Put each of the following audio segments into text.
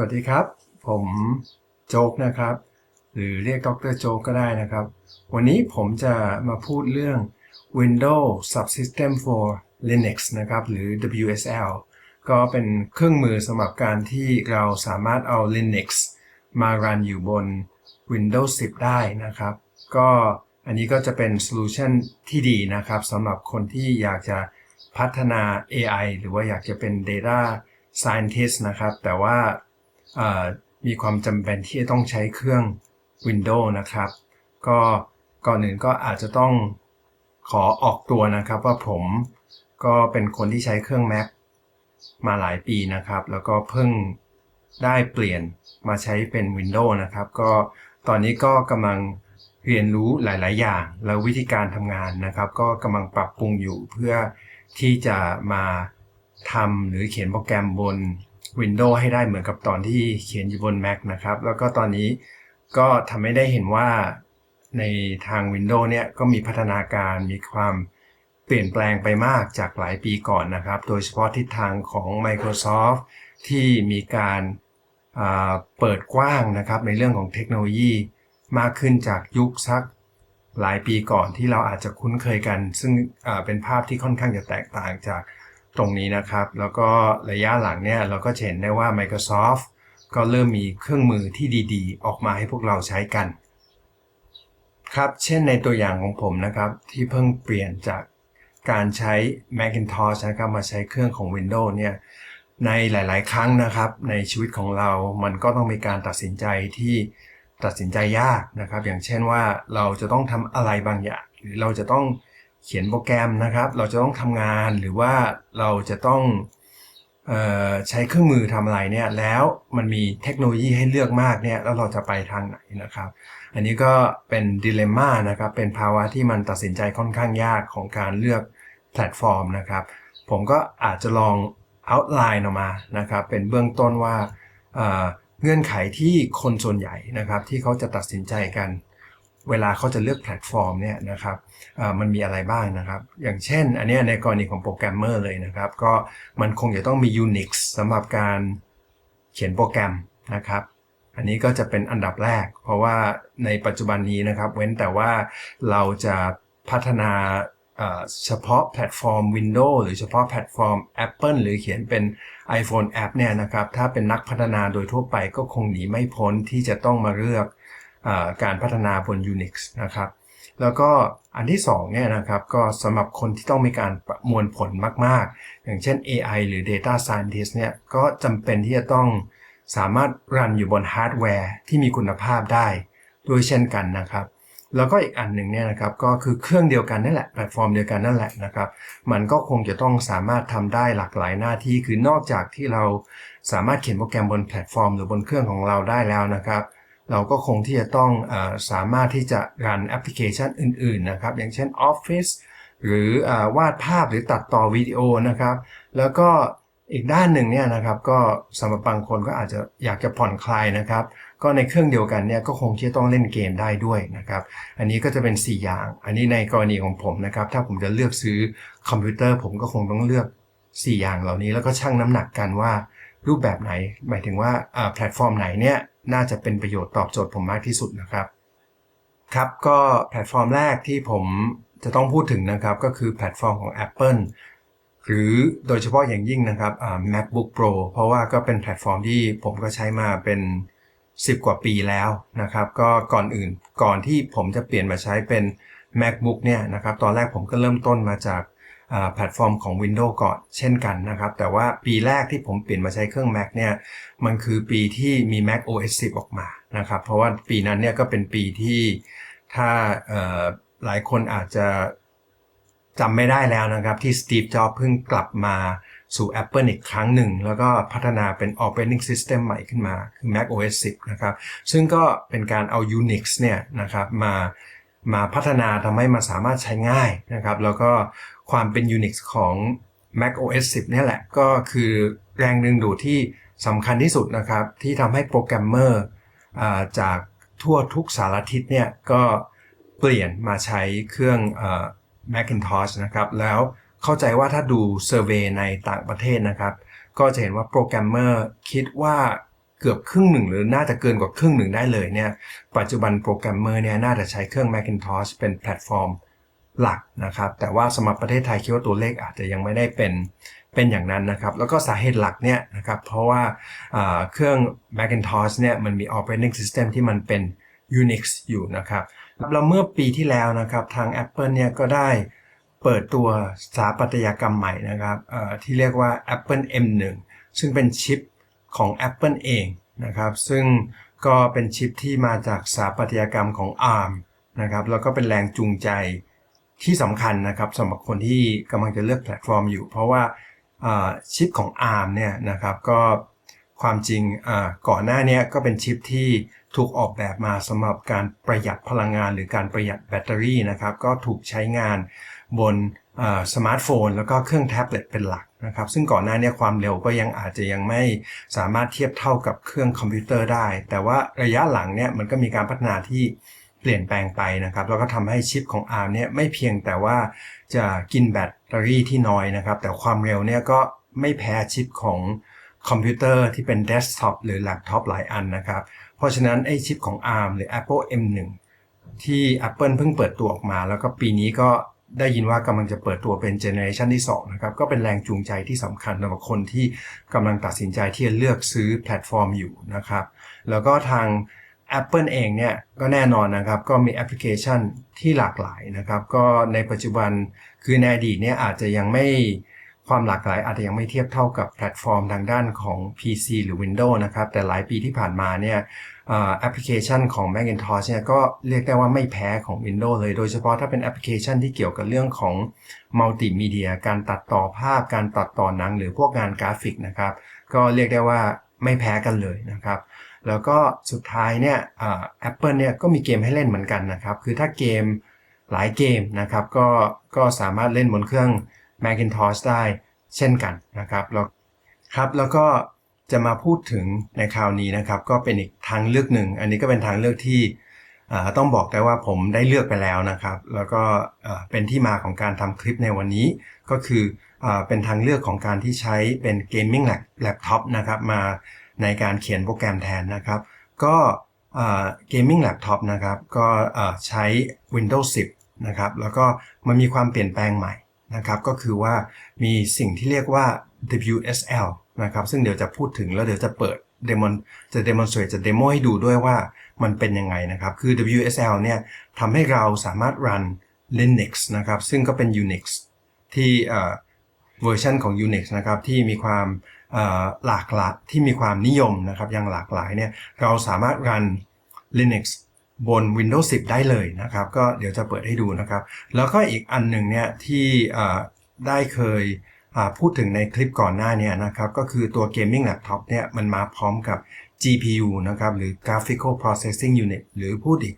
วัสดีครับ ผมโจ๊กนะครับ หรือเรียกดรโจ๊กก็ได้นะครับ วันนี้ผมจะมาพูดเรื่อง Windows Subsystem for Linux นะครับ หรือ WSL ก็เป็นเครื่องมือสำหรับการที่เราสามารถเอา Linux มารันอยู่บน Windows 10 ได้นะครับ ก็อันนี้ก็จะเป็นโซลูชันที่ดีนะครับสำหรับคนที่อยากจะพัฒนา AI หรือว่าอยากจะเป็น Data Scientist นะครับ แต่ว่า มีความจำเป็นที่จะต้องใช้เครื่อง Windows นะครับ ก็ก่อนอื่นก็อาจจะต้องขอออกตัวนะครับว่าผมก็เป็นคนที่ใช้เครื่อง Mac มาหลายปีนะครับ แล้วก็เพิ่งได้เปลี่ยนมาใช้เป็น Windows นะครับ ก็ตอนนี้ก็กำลังเรียนรู้หลาย ๆ อย่าง แล้ววิธีการทำงานนะครับ ก็กำลังปรับปรุงอยู่เพื่อที่จะมาทำหรือเขียนโปรแกรมบน Windows ให้ได้เหมือนกับตอนที่เขียนอยู่บน Mac นะครับ แล้วก็ตอนนี้ก็ทำให้ได้เห็นว่าในทาง Windows เนี่ยก็มีพัฒนาการมีความเปลี่ยนแปลงไปมากจากหลายปีก่อนนะครับ โดยเฉพาะทิศทางของ Microsoft ที่มีการเปิดกว้างนะครับในเรื่องของเทคโนโลยีมากขึ้นจากยุคสักหลายปีก่อนที่เราอาจจะคุ้นเคยกัน ซึ่งเป็นภาพที่ค่อนข้างจะแตกต่างจาก ตรงนี้นะครับ แล้วก็ระยะหลังเนี่ยเราก็เห็นได้ว่า Microsoft ก็เริ่มมีเครื่องมือที่ดีๆ ออกมาให้พวกเราใช้กัน ครับเช่นในตัวอย่างของผมนะครับ ที่เพิ่งเปลี่ยนจากการใช้ Macintosh นะครับมาใช้เครื่องของ Windows เนี่ยในหลาย ๆ ครั้งนะครับในชีวิตของเรา มันก็ต้องมีการตัดสินใจที่ตัดสินใจยากนะครับ อย่างเช่นว่าเราจะต้องทำอะไรบางอย่าง หรือเราจะต้อง เขียนโปรแกรมนะครับ เราจะต้องทำงานหรือว่าเราจะต้องออใช้เครื่องมือทำอะไรเนี่ยแล้วมันมีเทคโนโลยีให้เลือกมากเนี่ยแล้วเราจะไปทางไหนนะครับ อันนี้ก็เป็นดิเลม่านะครับเป็นภาวะที่มันตัดสินใจค่อนข้างยากของการเลือกแพลตฟอร์มนะครับ ผมก็อาจจะลอง outline ออกมานะครับเป็นเบื้องต้นว่าเเงื่อนไขที่คนส่วนใหญ่นะครับที่เขาจะตัดสินใจกัน เวลาเขาจะเลือกแพลตฟอร์มเนี่ยนะครับมันมีอะไรบ้างนะครับ อย่างเช่น อันนี้ในกรณีของโปรแกรมเมอร์เลยนะครับ ก็มันคงจะต้องมี Unix สำหรับการเขียนโปรแกรมนะครับ อันนี้ก็จะเป็นอันดับแรก เพราะว่าในปัจจุบันนี้นะครับ เว้นแต่ว่าเราจะพัฒนาเฉพาะแพลตฟอร์ม Windows หรือเฉพาะแพลตฟอร์ม Apple หรือเขียนเป็น iPhone App เนี่ยนะครับ ถ้าเป็นนักพัฒนาโดยทั่วไปก็คงหนีไม่พ้นที่จะต้องมาเลือก การพัฒนาบน Unix นะครับ แล้วก็อันที่2เนี่ยนะครับก็สำหรับคนที่ต้องมีการประมวลผลมาก ๆ อย่างเช่น AI หรือ Data Scientist เนี่ยก็จำเป็นที่จะต้องสามารถรันอยู่บนฮาร์ดแวร์ที่มีคุณภาพได้ด้วยเช่นกันนะครับ แล้วก็อีกอันหนึ่งเนี่ยนะครับก็คือเครื่องเดียวกันนั่นแหละแพลตฟอร์มเดียวกันนั่นแหละนะครับ มันก็คงจะต้องสามารถทำได้หลากหลายหน้าที่คือนอกจากที่เราสามารถเขียนโปรแกรมบนแพลตฟอร์ม หรือบนเครื่องของเราได้แล้วนะครับ เราก็คงที่จะต้องอสามารถที่จะรันแอปพลิเคชันอื่นๆนะครับ อย่างเช่น Office หรืออวาดภาพหรือตัดต่อวิดีโอนะครับ แล้วก็อีกด้านหนึ่งเนี่ยนะครับก็สำหรับบางคนก็อาจจะอยากจะผ่อนคลายนะครับ ก็ในเครื่องเดียวกันเนี่ยก็คงที่จะต้องเล่นเกมได้ด้วยนะครับ อันนี้ก็จะเป็น 4 อย่าง อันนี้ในกรณีของผมนะครับ ถ้าผมจะเลือกซื้อคอมพิวเตอร์ ผมก็คงต้องเลือก 4 อย่างเหล่านี้ แล้วก็ชั่งน้ำหนักกันว่ารูปแบบไหน หมายถึงว่าอ่าแพลตฟอร์มไหนเนี่ย น่าจะเป็นประโยชน์ตอบโจทย์ผมมากที่สุดนะครับ ครับก็แพลตฟอร์มแรกที่ผมจะต้องพูดถึงนะครับ ก็คือแพลตฟอร์มของ Apple หรือโดยเฉพาะอย่างยิ่งนะครับ MacBook Pro เพราะว่าก็เป็นแพลตฟอร์มที่ผมก็ใช้มาเป็น 10 กว่าปีแล้วนะครับ ก็ก่อนอื่นก่อนที่ผมจะเปลี่ยนมาใช้เป็น MacBook เนี่ยนะครับ ตอนแรกผมก็เริ่มต้นมาจาก แพลตฟอร์มของ Windows ก่อนเช่นกันนะครับ แต่ว่าปีแรกที่ผมเปลี่ยนมาใช้เครื่อง Mac เนี่ยมันคือปีที่มี Mac OS 10 ออกมานะครับ เพราะว่าปีนั้นเนี่ยก็เป็นปีที่ถ้าหลายคนอาจจะจำไม่ได้แล้วนะครับ ที่สตีฟจ็อบเพิ่งกลับมาสู่ Apple อีกครั้งหนึ่ง แล้วก็พัฒนาเป็น Operating System ใหม่ขึ้นมาคือ Mac OS 10 นะครับ ซึ่งก็เป็นการเอา Unix เนี่ยนะครับมามาพัฒนาทำให้มันสามารถใช้ง่ายนะครับ แล้วก็ ความเป็น Unix ของ Mac OS 10 เนี่ยแหละ ก็คือแรงดึงดูดที่สำคัญที่สุดนะครับ ที่ทำให้โปรแกรมเมอร์จากทั่วทุกสารทิศเนี่ย ก็เปลี่ยนมาใช้เครื่อง Macintosh นะครับ แล้วเข้าใจว่าถ้าดูเซอร์เวยในต่างประเทศนะครับ ก็จะเห็นว่าโปรแกรมเมอร์คิดว่าเกือบครึ่งหนึ่งหรือน่าจะเกินกว่าครึ่งหนึ่งได้เลยเนี่ย ปัจจุบันโปรแกรมเมอร์เนี่ยน่าจะใช้เครื่อง Macintosh เป็นแพลตฟอร์ม หลักนะครับ แต่ว่าสำหรับประเทศไทยคิดว่าตัวเลขอาจจะยังไม่ได้เป็นเป็นอย่างนั้นนะครับ แล้วก็สาเหตุหลักเนี่ยนะครับ เพราะว่าาเครื่อง Macintosh เนี่ยมันมี operating system ที่มันเป็น Unix อยู่นะครับแล้วเมื่อปีที่แล้วนะครับทาง Apple เนี่ยก็ได้เปิดตัวสถาปัตยกรรมใหม่นะครับที่เรียกว่า Apple M1 ซึ่งเป็นชิปของ Apple เองนะครับ ซึ่งก็เป็นชิปที่มาจากสถาปัตยกรรมของ ARM นะครับแล้วก็เป็นแรงจูงใจ ที่สำคัญนะครับสำหรับคนที่กำลังจะเลือกแพลตฟอร์มอยู่ เพราะว่าชิปของ ARM เนี่ยนะครับก็ความจริงก่อนหน้านี้ก็เป็นชิปที่ถูกออกแบบมาสำหรับการประหยัดพลังงานหรือการประหยัดแบตเตอรี่นะครับก็ถูกใช้งานบนสมาร์ทโฟน แล้วก็เครื่องแท็บเล็ตเป็นหลักนะครับซึ่งก่อนหน้านี้ความเร็วก็ยังอาจจะยังไม่สามารถเทียบเท่ากับเครื่องคอมพิวเตอร์ได้ แต่ว่าระยะหลังเนี่ยมันก็มีการพัฒนาที่ เปลี่ยนแปลงไปนะครับ แล้วก็ทำให้ชิปของ ARM เนี่ยไม่เพียงแต่ว่าจะกินแบตเตอรี่ที่น้อยนะครับ แต่ความเร็วเนี่ยก็ไม่แพ้ชิปของคอมพิวเตอร์ที่เป็นเดสก์ท็อปหรือแล็ปท็อปหลายอันนะครับ เพราะฉะนั้นไอ้ชิปของ ARM หรือ Apple M1 ที่ Apple เพิ่งเปิดตัวออกมา แล้วก็ปีนี้ก็ได้ยินว่ากำลังจะเปิดตัวเป็นเจเนอเรชันที่2นะครับ ก็เป็นแรงจูงใจที่สำคัญสำหรับคนที่กำลังตัดสินใจที่จะเลือกซื้อแพลตฟอร์มอยู่นะครับ แล้วก็ทาง Apple เองเนี่ยก็แน่นอนนะครับก็มีแอปพลิเคชันที่หลากหลายนะครับก็ในปัจจุบันคือในอดีตเนี่ยอาจจะยังไม่ความหลากหลายอาจจะยังไม่เทียบเท่ากับแพลตฟอร์มทางด้านของ PC หรือ Windows นะครับแต่หลายปีที่ผ่านมาเนี่ยแอปพลิเคชันของ Macintosh เนี่ยก็เรียกได้ว่าไม่แพ้ของ Windows เลย โดยเฉพาะถ้าเป็นแอปพลิเคชันที่เกี่ยวกับเรื่องของมัลติมีเดียการตัดต่อภาพ การตัดต่อหนัง หรือพวกงานกราฟิกนะครับก็เรียกได้ว่าไม่แพ้กันเลยนะครับ แล้วก็สุดท้ายเนี่ยแอปเปิลเนี่ยก็มีเกมให้เล่นเหมือนกันนะครับ คือถ้าเกมหลายเกมนะครับ ก็ก็สามารถเล่นบนเครื่อง Macintosh ได้เช่นกันนะครับแล้วครับแล้วก็จะมาพูดถึงในคราวนี้นะครับ ก็เป็นอีกทางเลือกหนึ่ง อันนี้ก็เป็นทางเลือกที่ต้องบอกได้ว่าผมได้เลือกไปแล้วนะครับ แล้วก็เป็นที่มาของการทำคลิปในวันนี้ ก็คือเป็นทางเลือกของการที่ใช้เป็น Gaming Laptop นะครับมา ในการเขียนโปรแกรมแทนนะครับ ก็เกมมิ่งแล็ปท็อปนะครับก็ใช้ Windows 10 นะครับ แล้วก็มันมีความเปลี่ยนแปลงใหม่นะครับ ก็คือว่ามีสิ่งที่เรียกว่า WSL นะครับ ซึ่งเดี๋ยวจะพูดถึงแล้วเดี๋ยวจะเปิดเดโมจะ demonstrate จะเดโมให้ดูด้วยว่ามันเป็นยังไงนะครับ คือ WSL เนี่ยทำให้เราสามารถ run Linux นะครับ ซึ่งก็เป็น Unix ที่ เวอร์ชันของ Unix นะครับที่มีความหลากหลายที่มีความนิยมนะครับอย่างหลากหลายเนี่ยเราสามารถรัน Linux บน Windows 10 ได้เลยนะครับ ก็เดี๋ยวจะเปิดให้ดูนะครับ แล้วก็อีกอันหนึ่งเนี่ยที่ได้เคยพูดถึงในคลิปก่อนหน้านี้นะครับ ก็คือตัว Gaming Laptop เนี่ยมันมาพร้อมกับ GPU นะครับ หรือ Graphical Processing Unit หรือพูดอีก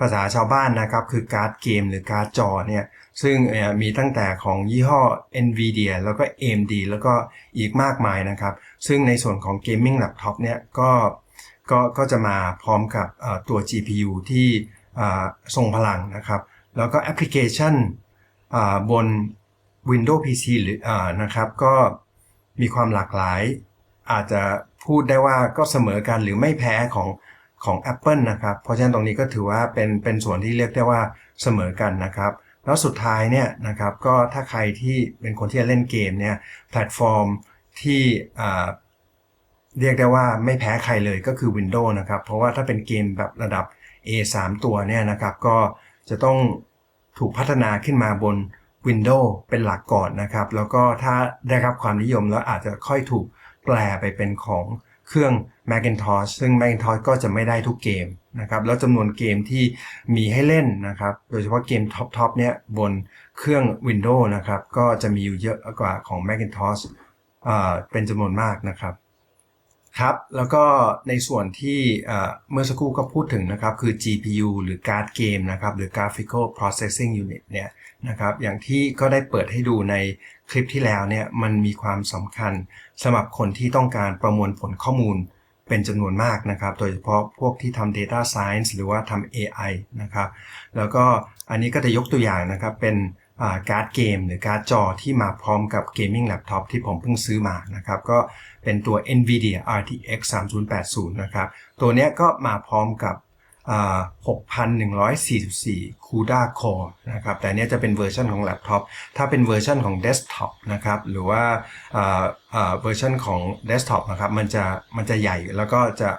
ภาษาชาวบ้านนะครับ คือการ์ดเกมหรือการ์ดจอเนี่ยซึ่งมีตั้งแต่ของยี่ห้อ NVIDIA แล้วก็ AMD แล้วก็อีกมากมายนะครับ ซึ่งในส่วนของ Gaming Laptop เนี่ยก็ก็ก็จะมาพร้อมกับตัว GPU ที่ทรงพลังนะครับ แล้วก็แอปพลิเคชันบน Windows PC หรืออนะครับก็มีความหลากหลาย อาจจะพูดได้ว่าก็เสมอกันหรือไม่แพ้ของ ของ Apple นะครับ เพราะฉะนั้นตรงนี้ก็ถือว่าเป็นเป็นส่วนที่เรียกได้ว่าเสมอกันนะครับ แล้วสุดท้ายเนี่ยนะครับก็ถ้าใครที่เป็นคนที่จะเล่นเกมเนี่ยแพลตฟอร์มที่เรียกได้ว่าไม่แพ้ใครเลยก็คือ Windows นะครับ เพราะว่าถ้าเป็นเกมแบบระดับ A 3ตัวเนี่ยนะครับก็จะต้องถูกพัฒนาขึ้นมาบน Windows เป็นหลักก่อนนะครับ แล้วก็ถ้าได้รับความนิยมแล้วอาจจะค่อยถูกแปลไปเป็นของ เครื่อง Macintosh ซึ่ง Macintosh ก็จะไม่ได้ทุกเกมนะครับแล้วจำนวนเกมที่มีให้เล่นนะครับโดยเฉพาะเกมท็อปๆเนี่ยบนเครื่อง Windows นะครับก็จะมีอยู่เยอะกว่าของ Macintosh เป็นจำนวนมากนะครับ ครับ แล้วก็ในส่วนที่เมื่อสักครู่ก็พูดถึงนะครับ คือ GPU หรือการ์ดเกมนะครับ หรือ Graphical Processing Unit เนี่ยนะครับ อย่างที่ก็ได้เปิดให้ดูในคลิปที่แล้วเนี่ย มันมีความสำคัญสำหรับคนที่ต้องการประมวลผลข้อมูลเป็นจำนวนมากนะครับ โดยเฉพาะพวกที่ทำ Data Science หรือว่าทำ AI นะครับ แล้วก็อันนี้ก็จะยกตัวอย่างนะครับ เป็น การ์ดเกมหรือการ์ดจอที่มาพร้อมกับเกมมิ่งแล็ปท็อปที่ผมเพิ่งซื้อมานะครับก็เป็นตัว NVIDIA RTX 3080 นะครับตัวเนี้ยก็มาพร้อมกับอ่า6,144 CUDA Core นะครับแต่เนี้ยจะเป็นเวอร์ชันของแล็ปท็อปถ้าเป็นเวอร์ชันของเดสก์ท็อปนะครับหรือว่าเวอร์ชันของเดสก์ท็อปนะครับมันจะมันจะใหญ่แล้วก็จะ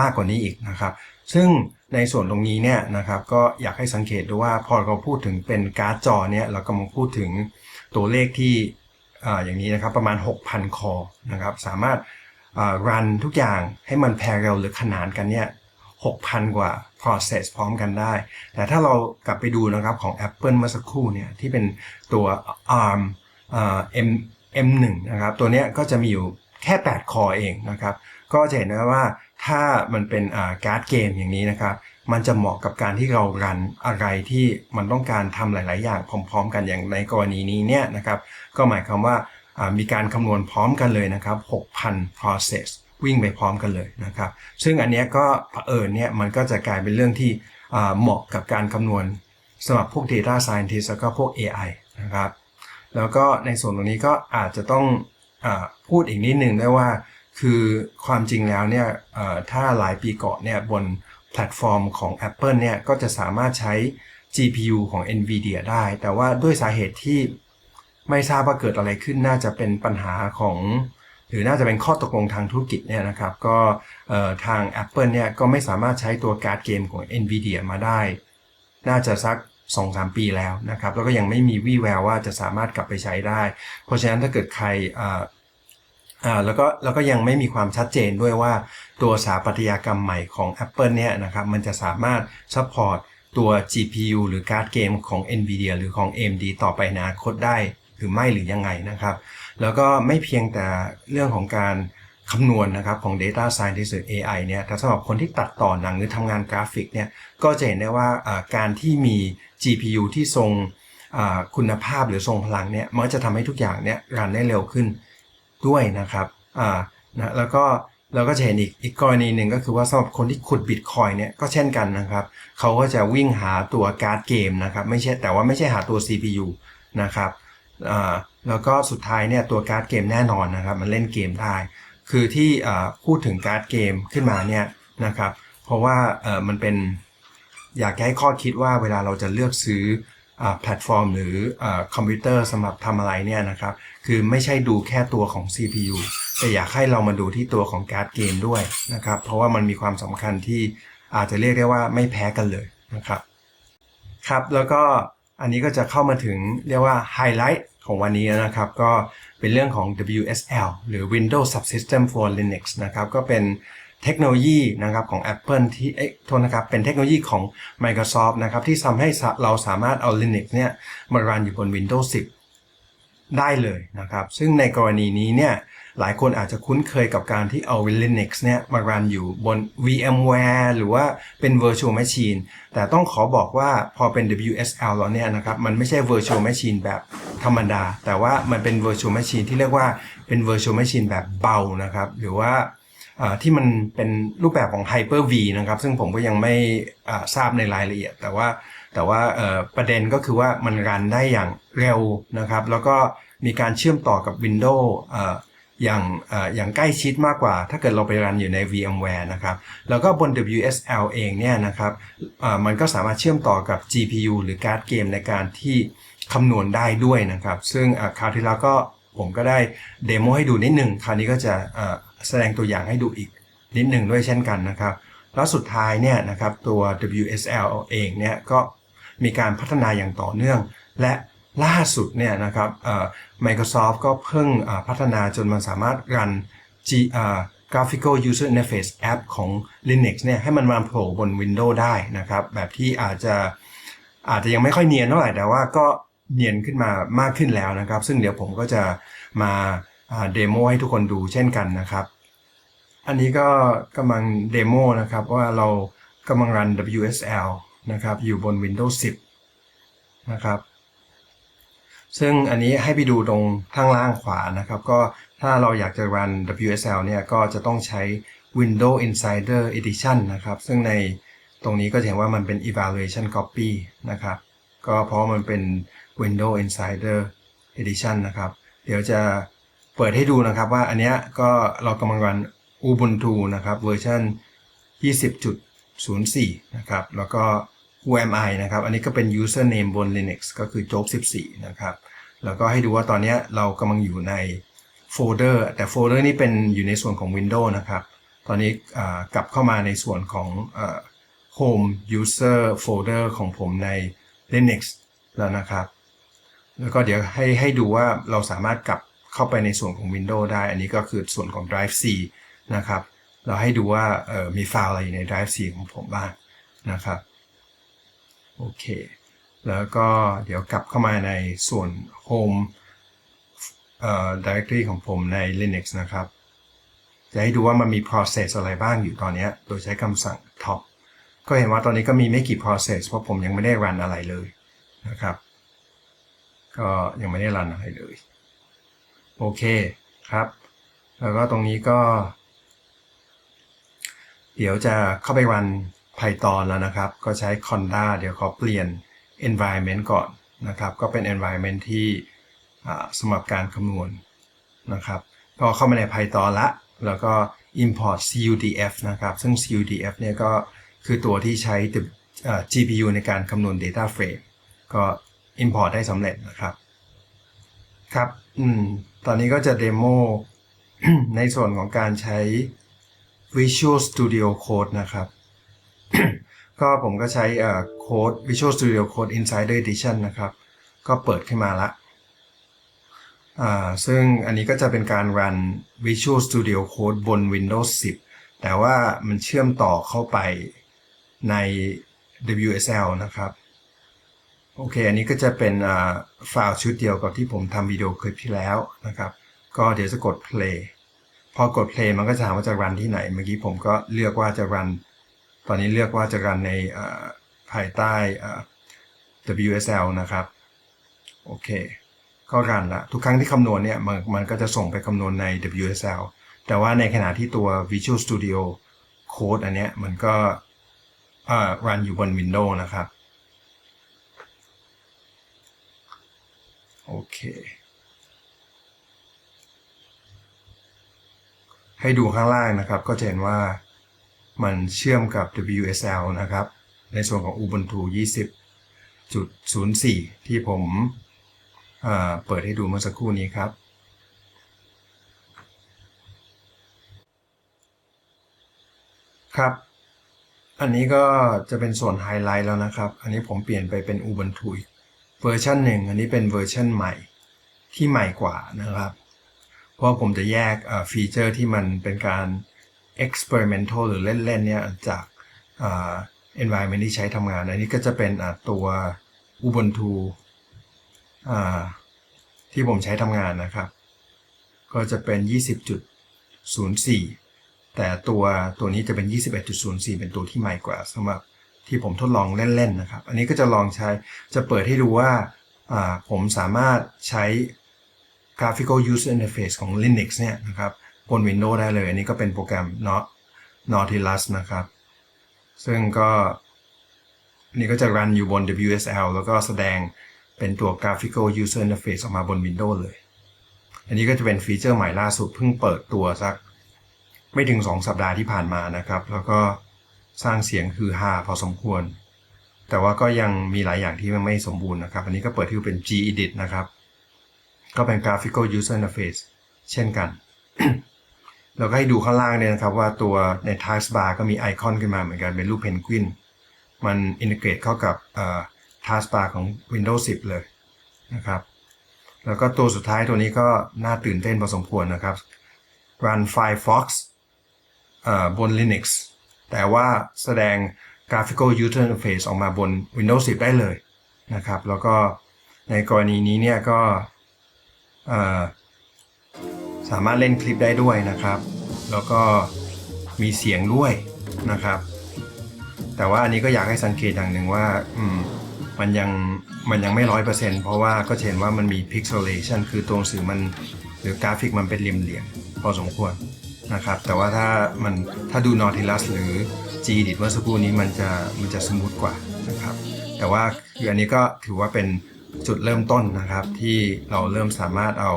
มากกว่านี้อีกนะครับซึ่ง ในส่วนตรงนี้เนี่ยนะครับก็อยากให้สังเกตดูว่าพอเราพูดถึงเป็นการ์ดจอเนี่ยเรากำลังพูดถึงตัวเลขที่ออย่างนี้นะครับประมาณ 6,000 คอนะครับสามารถรันทุกอย่างให้มัน parallel หรือขนานกันเนี่ย6,000 กว่า process พร้อมกันได้ แต่ถ้าเรากลับไปดูนะครับของ Apple เมื่อสักครู่เนี่ยที่เป็นตัว ARM อ่า M M1 นะครับตัวเนี้ยก็จะมีอยู่แค่ 8 คอเองนะครับก็จะเห็นนะว่า ถ้ามันเป็นการ์ดเกมอย่างนี้นะครับ มันจะเหมาะกับการที่เรารันอะไรที่มันต้องการทำหลาย ๆ อย่างพร้อม ๆ กันอย่างในกรณีนี้เนี่ยนะครับ ก็หมายความว่ามีการคำนวณพร้อมกันเลยนะครับ 6,000 process วิ่งไปพร้อมกันเลยนะครับ ซึ่งอันนี้ก็เผอิญเนี่ยมันก็จะกลายเป็นเรื่องที่เหมาะกับการคำนวณสำหรับพวก Data Scientist แล้วก็พวก AI นะครับ แล้วก็ในส่วนตรงนี้ก็อาจจะต้องอพูดอีกนิดนึงได้ว่า คือความจริงแล้วเนี่ยถ้าหลายปีก่อนเนี่ยบนแพลตฟอร์มของ Apple เนี่ยก็จะสามารถใช้ GPU ของ NVIDIA ได้ แต่ว่าด้วยสาเหตุที่ไม่ทราบว่าเกิดอะไรขึ้นน่าจะเป็นปัญหาของ หรือน่าจะเป็นข้อตกลงทางธุรกิจเนี่ยนะครับ ก็ทาง Apple เนี่ยก็ไม่สามารถใช้ตัวการ์ดเกมของ NVIDIA มาได้ น่าจะสัก 2-3 ปีแล้วนะครับ แล้วก็ยังไม่มีวี่แววว่าจะสามารถกลับไปใช้ได้ เพราะฉะนั้นถ้าเกิดใคร อ่าแล้วก็แล้วก็ยังไม่มีความชัดเจนด้วยว่าตัวสถาปัตยกรรมใหม่ของ Apple เนี่ยนะครับมันจะสามารถ support ตัว GPU หรือการ์ดเกมของ NVIDIA หรือของ AMD ต่อไปนอนาคตได้หรือไม่หรือยังไงนะครับ แล้วก็ไม่เพียงแต่เรื่องของการคำนวณนะครับของ Data Scientist หรือ AI เนี่ยแต่สำหรับคนที่ตัดต่อหนังหรือทำงานกราฟิกเนี่ยก็จะเห็นได้ว่าการที่มี GPU ที่ทรงคุณภาพหรือทรงพลังเนี่ยมันจะทำให้ทุกอย่างเนี่ยรันได้เร็วขึ้น ด้วยนะครับอ่านะแล้วก็เราก็จะเห็นอีกอีกกรณีหนึ่งก็คือว่าสำหรับคนที่ขุดบิตคอยเนี่ยก็เช่นกันนะครับเขาก็จะวิ่งหาตัวการ์ดเกมนะครับไม่ใช่แต่ว่าไม่ใช่หาตัว CPU นะครับอ่าแล้วก็สุดท้ายเนี่ยตัวการ์ดเกมแน่นอนนะครับ มันเล่นเกมได้ คือที่อ่าพูดถึงการ์ดเกมขึ้นมาเนี่ยนะครับ เพราะว่าเออมันเป็นอยากให้ข้อคิดว่าเวลาเราจะเลือกซื้อ แพลตฟอร์ม หรืออคอมพิวเตอร์สำหรับทำอะไรเนี่ยนะครับ คือไม่ใช่ดูแค่ตัวของ CPU แต่อยากให้เรามาดูที่ตัวของการ์ดเกมด้วยนะครับ เพราะว่ามันมีความสำคัญที่อาจจะเรียกได้ว่าไม่แพ้กันเลยนะครับ ครับแล้วก็อันนี้ก็จะเข้ามาถึงเรียกว่าไฮไลท์ของวันนี้นะครับ ก็เป็นเรื่องของ WSL หรือ Windows Subsystem for Linux นะครับ ก็เป็น เทคโนโลยีนะครับของ Apple ที่เอ๊ะโทษนะครับเป็นเทคโนโลยีของ Microsoft นะครับที่ทำให้เราสามารถเอา Linux เนี่ยมารันอยู่บน Windows 10 ได้เลยนะครับ ซึ่งในกรณีนี้เนี่ยหลายคนอาจจะคุ้นเคยกับการที่เอา Linux เนี่ยมารันอยู่บน VMware หรือว่าเป็น Virtual Machine แต่ต้องขอบอกว่าพอเป็น WSL แล้วเนี่ยนะครับมันไม่ใช่ Virtual Machine แบบธรรมดา แต่ว่ามันเป็น Virtual Machine ที่เรียกว่าเป็น Virtual Machine แบบเบานะครับ หรือว่าอ่า ที่มันเป็นรูปแบบของ Hyper-V นะครับซึ่งผมก็ยังไม่ทราบในรายละเอียด แต่ว่าแต่ว่าประเด็นก็คือว่ามันรันได้อย่างเร็วนะครับ แล้วก็มีการเชื่อมต่อกับ Windows ออย่างอย่างใกล้ชิดมากกว่า ถ้าเกิดเราไปรันอยู่ใน VMware นะครับ แล้วก็บน WSL เองเนี่ยนะครับมันก็สามารถเชื่อมต่อกับ GPU หรือการ์ดเกมในการที่คำนวณได้ด้วยนะครับ ซึ่งคราวที่แล้วก็ผมก็ได้เดโมให้ดูนิดหนึ่งคราวนี้ก็จะ แสดงตัวอย่างให้ดูอีกนิดหนึ่งด้วยเช่นกันนะครับ แล้วสุดท้ายเนี่ยนะครับตัว WSL เองเนี่ยก็มีการพัฒนาอย่างต่อเนื่อง และล่าสุดเนี่ยนะครับ Microsoft ก็เพิ่งพัฒนาจนมันสามารถรัน G Graphical User Interface App ของ Linux เนี่ยให้มันมาโผล่บน Windows ได้นะครับ แบบที่อาจจะอาจจะยังไม่ค่อยเนียนเท่าไหร่แต่ว่าก็เนียนขึ้นมามากขึ้นแล้วนะครับ ซึ่งเดี๋ยวผมก็จะมาเดโมให้ทุกคนดูเช่นกันนะครับ อันนี้ก็กำลังเดโมนะครับว่าเรากำลังรัน WSL นะครับอยู่บน Windows 10 นะครับ ซึ่งอันนี้ให้ไปดูตรงข้างล่างขวานะครับ ก็ถ้าเราอยากจะรัน WSL เนี่ยก็จะต้องใช้ Windows Insider Edition นะครับ ซึ่งในตรงนี้ก็จะเห็นว่ามันเป็น evaluation copy นะครับ ก็เพราะมันเป็น Windows Insider Edition นะครับ เดี๋ยวจะเปิดให้ดูนะครับว่าอันเนี้ยก็เรากำลังรัน Ubuntu นะครับเวอร์ชัน20.04 นะครับ แล้วก็ UMI นะครับ อันนี้ก็เป็น username บน Linux ก็คือ joke 14 นะครับ แล้วก็ให้ดูว่าตอนนี้เรากำลังอยู่ในโฟลเดอร์แต่โฟลเดอร์นี้เป็นอยู่ในส่วนของ Windows นะครับ ตอนนี้กลับเข้ามาในส่วนของ Home User Folder ของผมใน Linux แล้วนะครับ แล้วก็เดี๋ยวให้ให้ดูว่าเราสามารถกลับเข้าไปในส่วนของ Windows ได้ อันนี้ก็คือส่วนของ Drive C นะครับ เราให้ดูว่าเออมีไฟล์อะไรอยู่ใน Drive C ของผมบ้างนะครับโอเค แล้วก็เดี๋ยวกลับเข้ามาในส่วน Home เอ่อ directory ของผมใน Linux นะครับ จะให้ดูว่ามันมี process อะไรบ้างอยู่ตอนนี้ โดยใช้คำสั่ง top ก็เห็นว่าตอนนี้ก็มีไม่กี่ process เพราะผมยังไม่ได้รันอะไรเลยนะครับ ก็ยังไม่ได้รันอะไรเลย โอเคครับ แล้วก็ตรงนี้ก็ เดี๋ยวจะเข้าไปรัน Python แล้วนะครับ ก็ใช้ Conda เดี๋ยวขอเปลี่ยน environment ก่อนนะครับ ก็เป็น environment ที่สำหรับการคำนวณนะครับ ก็เข้ามาใน Python ละ แล้วก็ import CUDF นะครับ ซึ่ง CUDF เนี่ยก็คือตัวที่ใช้ GPU ในการคำนวณ data frame ก็ import ได้สำเร็จนะครับ ครับ อืม ตอนนี้ก็จะเดโมในส่วนของการใช้ Visual Studio Code นะครับ ก็ผมก็ใช้โค้ด Visual Studio Code Insider Edition นะครับ ก็เปิดขึ้นมาละซึ่งอันนี้ก็จะเป็นการรัน Visual Studio Code บน Windows 10 แต่ว่ามันเชื่อมต่อเข้าไปใน WSL นะครับ โอเค อันนี้ก็จะเป็นไฟล์ชุดเดียวกับที่ผมทำวิดีโอคลิปที่แล้วนะครับ ก็เดี๋ยวจะกด play พอกด play มันก็จะถามว่าจะรันที่ไหน เมื่อกี้ผมก็เลือกว่าจะรัน ตอนนี้เลือกว่าจะรันในภายใต้ WSL นะครับ โอเค ก็รันละ ทุกครั้งที่คำนวณเนี่ยมันมันก็จะส่งไปคำนวณใน WSL แต่ว่าในขณะที่ตัว Visual Studio Code อันเนี้ยมันก็รันอยู่บน Windows นะครับ โอเค ให้ดูข้างล่างนะครับ ก็จะเห็นว่ามันเชื่อมกับ WSL นะครับ ในส่วนของ Ubuntu 20.04 ที่ผมเเปิดให้ดูเมื่อสักครู่นี้ครับ ครับ อันนี้ก็จะเป็นส่วนไฮไลท์แล้วนะครับ อันนี้ผมเปลี่ยนไปเป็น Ubuntu เวอร์ชันหนึ่ง อันนี้เป็นเวอร์ชันใหม่ที่ใหม่กว่านะครับ เพราะผมจะแยกฟีเจอร์ที่มันเป็นการ experimental หรือเล่นๆเนี่ยจากอ่า environment ที่ใช้ทำงาน อันนี้ก็จะเป็นตัว Ubuntu ที่ผมใช้ทำงานนะครับ ก็จะเป็น 20.04 แต่ตัวตัวนี้จะเป็น 21.04 เป็นตัวที่ใหม่กว่าสำหรับที่ผมทดลองเล่น ๆ นะครับ อันนี้ก็จะลองใช้ จะเปิดให้ดูว่าผมสามารถใช้ graphical user interface ของ Linux เนี่ยนะครับบน Windows ได้เลย อันนี้ก็เป็นโปรแกรม Naut- Nautilus นะครับ ซึ่งก็อันนี้ก็จะรันอยู่บน WSL แล้วก็แสดงเป็นตัว graphical user interface ออกมาบน Windows เลย อันนี้ก็จะเป็นฟีเจอร์ใหม่ล่าสุดเพิ่งเปิดตัวสัก ไม่ถึง 2 สัปดาห์ที่ผ่านมานะครับ แล้วก็สร้างเสียงคือฮาพอสมควร แต่ว่าก็ยังมีหลายอย่างที่มันไม่สมบูรณ์นะครับ อันนี้ก็เปิดที่เป็น Gedit นะครับ ก็เป็น graphical user interface เช่นกัน เราก็ให้ดูข้างล่างเนี่ยนะครับว่าตัวใน taskbar ก็มีไอคอนขึ้นมาเหมือนกันเป็นรูปเพนกวินมันอินทิเกรตเข้ากับ taskbar ของ Windows 10 เลยนะครับ แล้วก็ตัวสุดท้ายตัวนี้ก็น่าตื่นเต้นพอสมควรนะครับ run Firefox บน Linux แต่ว่าแสดง graphical user interface ออกมาบน Windows 10 ได้เลยนะครับ แล้วก็ในกรณีนี้เนี่ยก็ สามารถเล่นคลิปได้ด้วยนะครับ แล้วก็มีเสียงด้วยนะครับ แต่ว่าอันนี้ก็อยากให้สังเกตอย่างหนึ่งว่าอืมมันยังมันยังไม่ร้อยเปอร์เซ็นต์เพราะว่าก็เห็นว่ามันมี pixelation คือตัวหนังสือมันหรือกราฟิกมันเป็นเหลี่ยมๆพอสมควรนะครับ แต่ว่าถ้ามันถ้าดู Nautilus หรือ Gedit เมื่อสักครู่นี้มันจะมันจะสมูทกว่านะครับ แต่ว่าคืออันนี้ก็ถือว่าเป็น จุดเริ่มต้นนะครับ ที่เราเริ่มสามารถเอา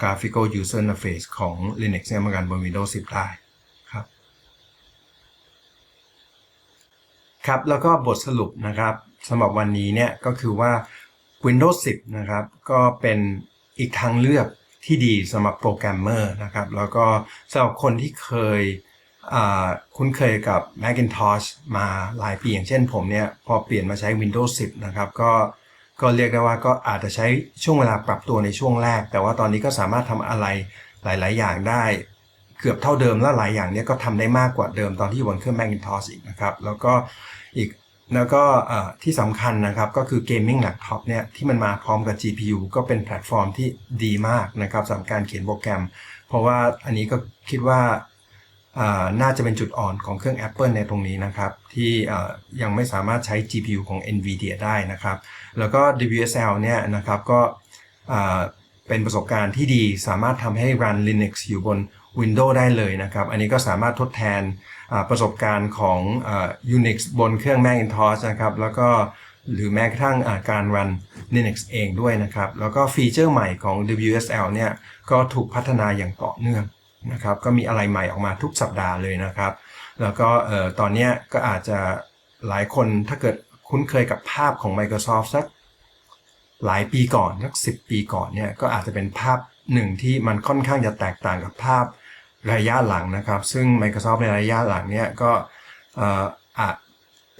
graphical user interface ของ Linux เนี่ยมากันบน Windows 10 ได้ครับ ครับแล้วก็บทสรุปนะครับสำหรับวันนี้เนี่ยก็คือว่า Windows 10 นะครับ ก็เป็นอีกทางเลือกที่ดีสำหรับโปรแกรมเมอร์นะครับ แล้วก็สำหรับคนที่เคยคุ้นเคยกับ Macintosh มาหลายปีอย่างเช่นผมเนี่ย พอเปลี่ยนมาใช้ Windows 10 นะครับ ก็ ก็เรียกได้ว่าก็อาจจะใช้ช่วงเวลาปรับตัวในช่วงแรก แต่ว่าตอนนี้ก็สามารถทำอะไรหลาย ๆ อย่างได้ เกือบเท่าเดิมและหลายอย่างเนี้ยก็ทำได้มากกว่าเดิมตอนที่อยู่บนเครื่อง Macintosh อีกนะครับ แล้วก็อีกแล้วก็ที่สำคัญนะครับก็คือ Gaming Laptop เนี่ยที่มันมาพร้อมกับ GPU ก็เป็นแพลตฟอร์มที่ดีมากนะครับสำหรับการเขียนโปรแกรม เพราะว่าอันนี้ก็คิดว่า น่าจะเป็นจุดอ่อนของเครื่อง Apple ในตรงนี้นะครับ ที่ยังไม่สามารถใช้ GPU ของ NVIDIA ได้นะครับ แล้วก็ WSL เนี่ยนะครับก็เป็นประสบการณ์ที่ดีสามารถทำให้ run Linux อยู่บน Windows ได้เลยนะครับ อันนี้ก็สามารถทดแทนประสบการณ์ของอ Unix บนเครื่อง Macintosh นะครับ แล้วก็หรือแม้กระทั่งการ run Linux เองด้วยนะครับ แล้วก็ฟีเจอร์ใหม่ของ WSL เนี่ยก็ถูกพัฒนาอย่างต่อเนื่อง นะครับก็มีอะไรใหม่ออกมาทุกสัปดาห์เลยนะครับ แล้วก็เอ่อตอนนี้ก็อาจจะหลายคนถ้าเกิดคุ้นเคยกับภาพของ Microsoft สักหลายปีก่อนสักสิปีก่อนเนี่ยก็อาจจะเป็นภาพหนึ่งที่มันค่อนข้างจะแตกต่างกับภาพระยะหลังนะครับ ซึ่ง Microsoft ในระยะหลังเนี่ยก็อาจ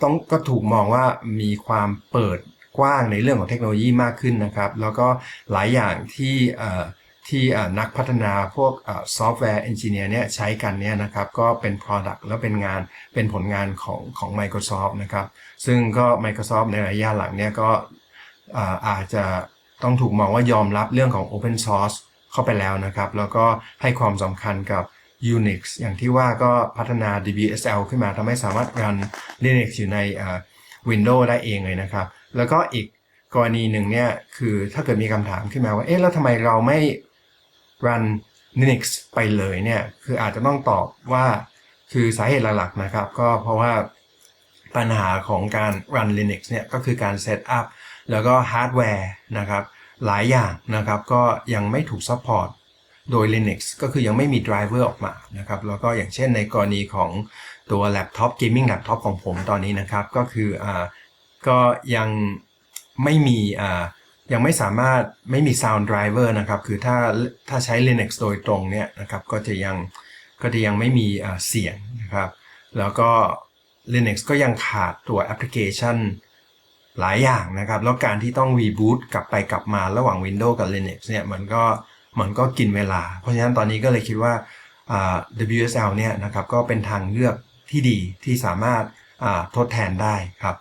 ต้องก็ถูกมองว่ามีความเปิดกว้างในเรื่องของเทคโนโลยีมากขึ้นนะครับ แล้วก็หลายอย่างที่ ที่นักพัฒนาพวกซอฟต์แวร์เอนจิเนียร์เนี่ยใช้กันเนี่ยนะครับก็เป็น Product แล้วเป็นงานเป็นผลงานของของ Microsoft นะครับ ซึ่งก็ Microsoft ในระยะหลังเนี่ยก็อาจจะต้องถูกมองว่ายอมรับเรื่องของ Open Source เข้าไปแล้วนะครับ แล้วก็ให้ความสำคัญกับ Unix อย่างที่ว่าก็พัฒนา DBSL ขึ้นมาทำให้สามารถรัน Linux อยู่ใน Windows ได้เองเลยนะครับ แล้วก็อีกกรณีหนึ่งเนี่ยคือถ้าเกิดมีคำถามขึ้นมาว่าเอ๊ะแล้วทำไมเราไม่ run Linux ไปเลยเนี่ยคืออาจจะต้องตอบว่าคือสาเหตุหลักๆนะครับ ก็เพราะว่าปัญหาของการ run Linux เนี่ยก็คือการ set up แล้วก็ฮาร์ดแวร์นะครับหลายอย่างนะครับก็ยังไม่ถูกซัพพอร์ตโดย Linux ก็คือยังไม่มีไดรเวอร์ออกมานะครับแล้วก็อย่างเช่นในกรณีของตัวแล็ปท็อปเกมมิ่งแล็ปท็อปของผมตอนนี้นะครับ ก็คืออ่าก็ยังไม่มีอ่า ยังไม่สามารถไม่มี Sound Driver นะครับ คือถ้าถ้าใช้ Linux โดยตรงเนี่ยนะครับก็จะยังก็จะยังไม่มีเสียงนะครับ แล้วก็ Linux ก็ยังขาดตัวแอปพลิเคชันหลายอย่างนะครับ แล้วการที่ต้องรีบูตกลับไปกลับมาระหว่าง Windows กับ Linux เนี่ยมันก็มันก็กินเวลา เพราะฉะนั้นตอนนี้ก็เลยคิดว่า WSL เนี่ยนะครับก็เป็นทางเลือกที่ดีที่สามารถทดแทนได้ครับ